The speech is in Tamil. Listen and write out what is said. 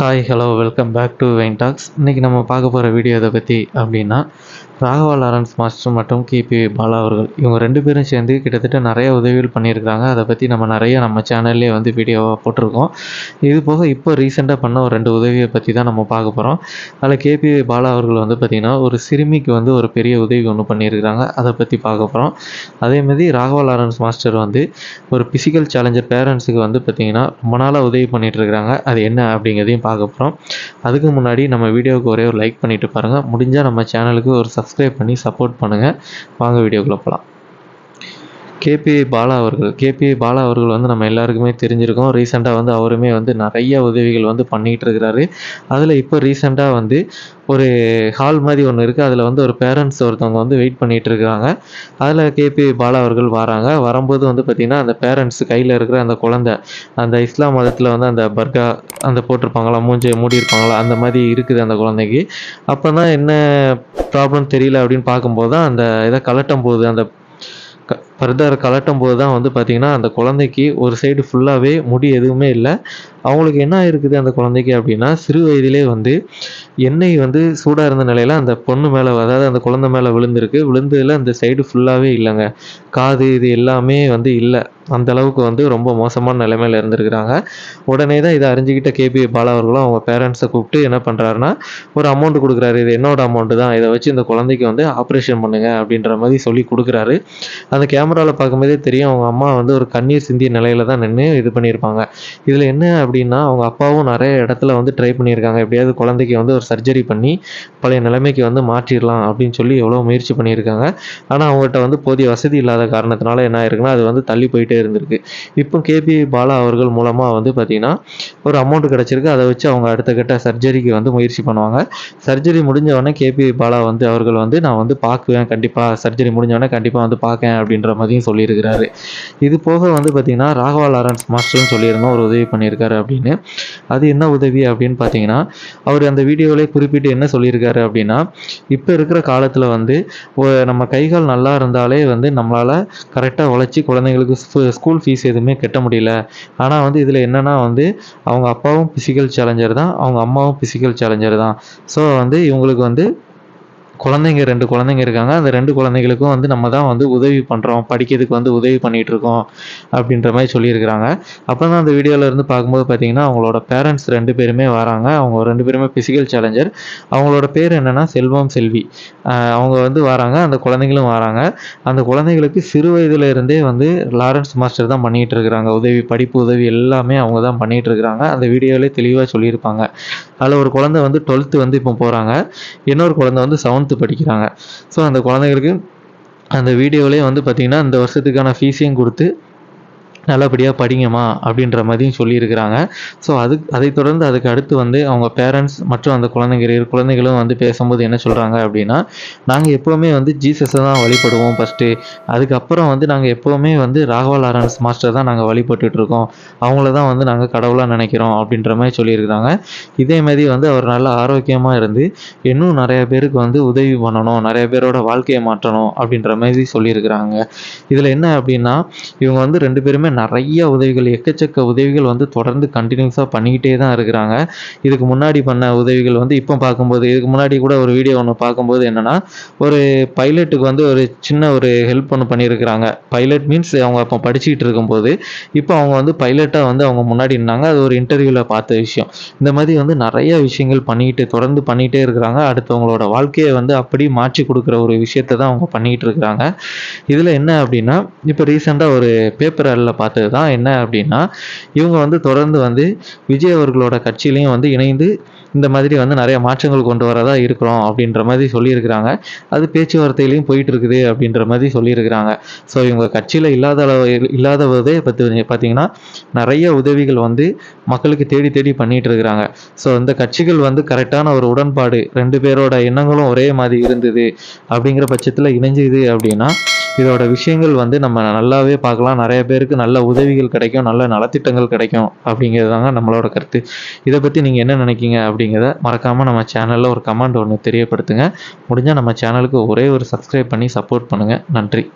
Hi hello welcome back to Wayne talks இன்றைக்கி நம்ம பார்க்க போகிற வீடியோ இதை பற்றி அப்படின்னா ராகவா லாரன்ஸ் மாஸ்டர் மற்றும் கிபி பாலா அவர்கள் இவங்க ரெண்டு பேரும் சேர்ந்து கிட்டத்தட்ட நிறைய உதவிகள் பண்ணியிருக்காங்க அதை பற்றி நம்ம நிறைய நம்ம சேனல்லே வந்து வீடியோவாக போட்டிருக்கோம். இது போக இப்போ ரீசெண்டாக பண்ண ஒரு ரெண்டு உதவியை பற்றி தான் நம்ம பார்க்க போகிறோம் அதில் கேபி பாலா அவர்கள் வந்து பார்த்திங்கன்னா ஒரு சிறுமிக்கு வந்து ஒரு பெரிய உதவி ஒன்று பண்ணியிருக்கிறாங்க. அதை பற்றி பார்க்க போகிறோம் அதேமாதிரி ராகவா லாரன்ஸ் மாஸ்டர் வந்து ஒரு பிசிக்கல் சேலஞ்சர் பேரண்ட்ஸுக்கு வந்து பார்த்திங்கன்னா ரொம்ப நாளாக உதவி பண்ணிகிட்ருக்காங்க அது என்ன அப்படிங்கிறதையும் பார்க்க போகிறோம் அதுக்கு முன்னாடி நம்ம வீடியோவுக்கு ஒரே ஒரு லைக் பண்ணிவிட்டு பாருங்கள் முடிஞ்சால் நம்ம சேனலுக்கு ஒரு சப்ஸ்கிரைப் பண்ணி சப்போர்ட் பண்ணுங்கள் வாங்க வீடியோக்குள்ளே போகலாம் கேபி பாலா அவர்கள். கேபி பாலா அவர்கள் வந்து நம்ம எல்லாருக்குமே தெரிஞ்சிருக்கோம். ரீசெண்டாக வந்து அவருமே வந்து நிறைய உதவிகள் வந்து பண்ணிகிட்டு இருக்கிறாரு. அதில் இப்போ ரீசெண்டாக வந்து ஒரு ஹால் மாதிரி ஒன்று இருக்குது அதில் வந்து ஒரு பேரண்ட்ஸ் ஒருத்தவங்க வந்து வெயிட் பண்ணிகிட்டு இருக்கிறாங்க அதில் கேபி பாலா அவர்கள் வராங்க. வரும்போது வந்து பார்த்திங்கன்னா அந்த பேரண்ட்ஸ் கையில் இருக்கிற அந்த குழந்தை அந்த இஸ்லாம் மதத்தில் வந்து அந்த பர்கா அந்த போட்டிருப்பாங்களா மூஞ்சி மூடி இருப்பாங்களா அந்த மாதிரி இருக்குது அந்த குழந்தைக்கு. அப்போ தான் என்ன ப்ராப்ளம் தெரியல அப்படின்னு பார்க்கும்போது தான் அந்த இதை கலட்டும் போது அந்த க ஃபர்தர் கலட்டும் போது தான் வந்து பார்த்திங்கன்னா அந்த குழந்தைக்கு ஒரு சைடு ஃபுல்லாகவே முடி எதுவுமே இல்லை. அவங்களுக்கு என்ன இருக்குது அந்த குழந்தைக்கு அப்படின்னா சிறு வயதிலே வந்து எண்ணெய் வந்து சூடாக இருந்த நிலையில் அந்த பொண்ணு மேலே அதாவது அந்த குழந்தை மேலே விழுந்திருக்கு. விழுந்ததில் அந்த சைடு ஃபுல்லாகவே இல்லைங்க. காது இது எல்லாமே வந்து இல்லை. அந்த அளவுக்கு வந்து ரொம்ப மோசமான நிலைமையில் இருந்திருக்கிறாங்க. உடனே தான் இதை அறிஞ்சிக்கிட்ட கேபி பாலா அவர்களும் அவங்க பேரண்ட்ஸை கூப்பிட்டு என்ன பண்ணுறாருன்னா ஒரு அமௌண்ட் கொடுக்குறாரு. இது என்னோட அமௌண்ட்டு தான். இதை வச்சு இந்த குழந்தைக்கு வந்து ஆப்ரேஷன் பண்ணுங்க அப்படின்ற மாதிரி சொல்லி கொடுக்குறாரு. அந்த கேமராவில் பார்க்கும்போதே தெரியும் அவங்க அம்மா வந்து ஒரு கண்ணீர் சிந்திய நிலையில தான் நின்று இது பண்ணியிருப்பாங்க. இதில் என்ன அப்படின்னா அவங்க அப்பாவும் நிறைய இடத்துல வந்து ட்ரை பண்ணியிருக்காங்க. எப்படியாவது குழந்தைக்கு வந்து ஒரு சர்ஜரி பண்ணி பழைய நிலைமைக்கு வந்து மாற்றிடலாம் அப்படின்னு சொல்லி எவ்வளோ முயற்சி பண்ணியிருக்காங்க. ஆனால் அவங்ககிட்ட வந்து போதிய வசதி இல்லாத காரணத்தினால என்ன ஆயிருக்குன்னா அது வந்து தள்ளி போயிட்டே இருந்திருக்கு. இப்போ கேபி பாலா அவர்கள் மூலமாக வந்து பார்த்திங்கன்னா ஒரு அமௌண்ட் கிடச்சிருக்கு. அதை வச்சு அவங்க அடுத்த கட்ட சர்ஜரிக்கு வந்து முயற்சி பண்ணுவாங்க. சர்ஜரி முடிஞ்ச உடனே கேபி பாலா வந்து அவர்கள் வந்து நான் வந்து பார்க்குவேன். கண்டிப்பாக சர்ஜரி முடிஞ்ச உடனே கண்டிப்பாக வந்து பார்க்கேன் அப்படின்ற மாதிரியும் சொல்லியிருக்கிறாரு. இது போக வந்து பார்த்திங்கன்னா ராகவா லாரன்ஸ் மாஸ்டர்னு சொல்லியிருந்தோம் ஒரு உதவி பண்ணியிருக்காரு அப்படின்னு. அது என்ன உதவி அப்படின்னு பார்த்தீங்கன்னா அவர் அந்த வீடியோவிலே குறிப்பிட்டு என்ன சொல்லியிருக்காரு அப்படின்னா இப்போ இருக்கிற காலத்தில் வந்து நம்ம கைகால் நல்லா இருந்தாலே வந்து நம்மளால் கரெக்டாக உழைச்சி குழந்தைங்களுக்கு ஸ்கூல் ஃபீஸ் எதுவுமே கட்ட முடியல. ஆனால் வந்து இதில் என்னென்னா வந்து அவங்க அப்பாவும் ஃபிசிக்கல் சேலஞ்சர் தான் அவங்க அம்மாவும் பிசிக்கல் சேலஞ்சர் தான். ஸோ வந்து இவங்களுக்கு வந்து குழந்தைங்க ரெண்டு குழந்தைங்க இருக்காங்க. அந்த ரெண்டு குழந்தைகளுக்கும் வந்து நம்ம தான் வந்து உதவி பண்ணுறோம் படிக்கிறதுக்கு வந்து உதவி பண்ணிகிட்டு இருக்கோம் அப்படின்ற மாதிரி சொல்லியிருக்கிறாங்க. அப்போ தான் அந்த வீடியோவிலேருந்து பார்க்கும்போது பார்த்தீங்கன்னா அவங்களோட பேரண்ட்ஸ் ரெண்டு பேருமே வராங்க. அவங்க ரெண்டு பேருமே ஃபிசிக்கல் சேலஞ்சர் அவங்களோட பேர் என்னென்னா செல்வம் செல்வி. அவங்க வந்து வராங்க. அந்த குழந்தைங்களும் வராங்க. அந்த குழந்தைங்களுக்கு சிறு வயதுலேருந்தே வந்து லாரன்ஸ் மாஸ்டர் தான் பண்ணிகிட்டு இருக்கிறாங்க. உதவி படிப்பு உதவி எல்லாமே அவங்க தான் பண்ணிகிட்டு இருக்கிறாங்க. அந்த வீடியோவிலே தெளிவாக சொல்லியிருப்பாங்க. அதில் ஒரு குழந்தை வந்து டுவெல்த்து வந்து இப்போ போகிறாங்க இன்னொரு குழந்தை வந்து லெவன்த்து படிக்கிறாங்க. ஸோ அந்த குழந்தைகளுக்கு அந்த வீடியோவிலே வந்து பார்த்திங்கன்னா இந்த வருஷத்துக்கான ஃபீஸையும் கொடுத்து நல்லபடியாக படிங்கம்மா அப்படின்ற மாதிரியும் சொல்லியிருக்கிறாங்க. ஸோ அது அதை தொடர்ந்து அதுக்கு அடுத்து வந்து அவங்க பேரண்ட்ஸ் மற்றும் அந்த குழந்தைங்க குழந்தைகளும் வந்து பேசும்போது என்ன சொல்கிறாங்க அப்படின்னா நாங்கள் எப்போவுமே வந்து ஜீசஸை தான் வழிபடுவோம் ஃபஸ்ட்டு அதுக்கப்புறம் வந்து நாங்கள் எப்போவுமே வந்து ராகவா லாரன்ஸ் மாஸ்டர் தான் நாங்கள் வழிபட்டுட்ருக்கோம் அவங்கள தான் வந்து நாங்கள் கடவுளாக நினைக்கிறோம் அப்படின்ற மாதிரி சொல்லியிருக்கிறாங்க. இதே மாதிரி வந்து அவர் நல்ல ஆரோக்கியமாக இருந்து இன்னும் நிறைய பேருக்கு வந்து உதவி பண்ணணும் நிறைய பேரோட வாழ்க்கையை மாற்றணும் அப்படின்ற மாதிரி சொல்லியிருக்கிறாங்க. இதில் என்ன அப்படின்னா இவங்க வந்து ரெண்டு பேருமே நிறைய உதவிகள் எக்கச்சக்க உதவிகள் வந்து தொடர்ந்து கண்டினியூஸாக பண்ணிக்கிட்டே தான் இருக்கிறாங்க. இதுக்கு முன்னாடி பண்ண உதவிகள் வந்து இப்போ பார்க்கும்போது இதுக்கு முன்னாடி கூட ஒரு வீடியோ ஒன்று பார்க்கும்போது என்னென்னா ஒரு பைலட்டுக்கு வந்து ஒரு சின்ன ஒரு ஹெல்ப் ஒன்று பண்ணியிருக்கிறாங்க. பைலட் மீன்ஸ் அவங்க அப்போ படிச்சுக்கிட்டு இருக்கும்போது இப்போ அவங்க வந்து பைலட்டாக வந்து அவங்க முன்னாடி இருந்தாங்க அது ஒரு இன்டர்வியூவில் பார்த்த விஷயம். இந்த மாதிரி வந்து நிறைய விஷயங்கள் பண்ணிக்கிட்டு தொடர்ந்து பண்ணிகிட்டே இருக்கிறாங்க. அடுத்தவங்களோட வாழ்க்கையை வந்து அப்படி மாற்றி கொடுக்குற ஒரு விஷயத்தை தான் அவங்க பண்ணிக்கிட்டு இருக்கிறாங்க. இதில் என்ன அப்படின்னா இப்போ ரீசெண்டாக ஒரு பேப்பர் பார்த்தது தான் என்ன அப்படின்னா இவங்க வந்து தொடர்ந்து வந்து விஜய் அவர்களோட கட்சியிலையும் வந்து இணைந்து இந்த மாதிரி வந்து நிறைய மாற்றங்கள் கொண்டு வரதா இருக்கிறோம் அப்படின்ற மாதிரி சொல்லியிருக்கிறாங்க. அது பேச்சுவார்த்தையிலையும் போயிட்டு இருக்குது அப்படின்ற மாதிரி சொல்லியிருக்கிறாங்க. ஸோ இவங்க கட்சியில் இல்லாத அளவு இல்லாத போதே பற்றி பார்த்தீங்கன்னா நிறைய உதவிகள் வந்து மக்களுக்கு தேடி தேடி பண்ணிட்டு இருக்கிறாங்க ஸோ இந்த கட்சிகள் வந்து கரெக்டான ஒரு உடன்பாடு ரெண்டு பேரோட எண்ணங்களும் ஒரே மாதிரி இருந்தது அப்படிங்கிற பட்சத்தில் இணைஞ்சுது அப்படின்னா இதோட விஷயங்கள் வந்து நம்ம நல்லாவே பார்க்கலாம். நிறைய பேருக்கு நல்ல உதவிகள் கிடைக்கும் நல்ல நலத்திட்டங்கள் கிடைக்கும் அப்படிங்கிறது தாங்க நம்மளோட கருத்து. இதை பற்றி நீங்கள் என்ன நினைக்கிங்க அப்படிங்கிறத மறக்காமல் நம்ம சேனலில் ஒரு கமெண்ட் ஒன்று தெரியப்படுத்துங்க. முடிஞ்சால் நம்ம சேனலுக்கு ஒரே ஒரு சப்ஸ்கிரைப் பண்ணி சப்போர்ட் பண்ணுங்கள் நன்றி.